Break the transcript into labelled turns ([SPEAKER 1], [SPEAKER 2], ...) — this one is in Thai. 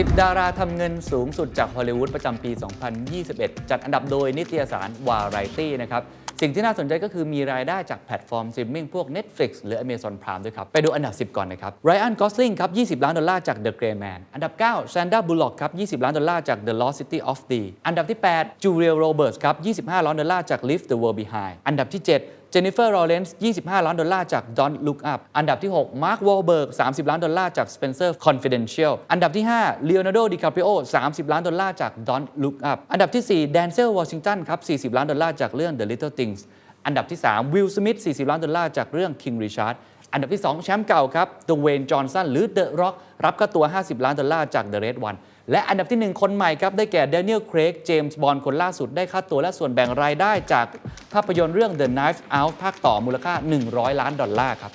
[SPEAKER 1] 10 ดาราทำเงินสูงสุดจากฮอลลีวูดประจำปี 2021 จัดอันดับโดยนิตยสาร Variety นะครับ สิ่งที่น่าสนใจก็คือมีรายได้จากแพลตฟอร์มสตรีมมิ่งพวก Netflix หรือ Amazon Prime ด้วยครับ ไปดูอันดับ 10 ก่อนนะครับไรอันกอสลิงครับ 20 ล้านดอลลาร์จาก The Gray Man อันดับ 9 Sandra Bullock ครับ 20 ล้านดอลลาร์จาก The Lost City of D อันดับที่ 8 Julia Roberts ครับ 25 ล้านดอลลาร์จาก Leave the World Behind อันดับที่ 7 เจนนิเฟอร์ ลอเรนซ์ 25 ล้านดอลลาร์จาก Don't Look Up อันดับที่ 6 มาร์ควอลเบิร์ก 30 ล้านดอลลาร์จาก Spencer Confidential อันดับที่ 5 Leonardo DiCaprio 30 ล้านดอลลาร์จาก Don't Look Up อันดับที่ 4 Denzel Washington ครับ 40 ล้านดอลลาร์จากเรื่อง The Little Things อันดับที่ 3 Will Smith 40 ล้านดอลลาร์จากเรื่อง King Richard อันดับที่ 2 แชมป์เก่าครับตัวเวนจอห์นสันหรือเดอะร็อกรับค่าตัว 50 ล้านดอลลาร์จากเดอะเรดวันและอันดับที่ 1 คนใหม่ครับได้แก่เดนิเอลเครกเจมส์บอลคนล่าสุดได้ค่าตัวและส่วนแบ่งรายได้จากภาพยนตร์เรื่อง The Knives Out ภาคต่อมูลค่า 100 ล้านดอลลาร์ครับ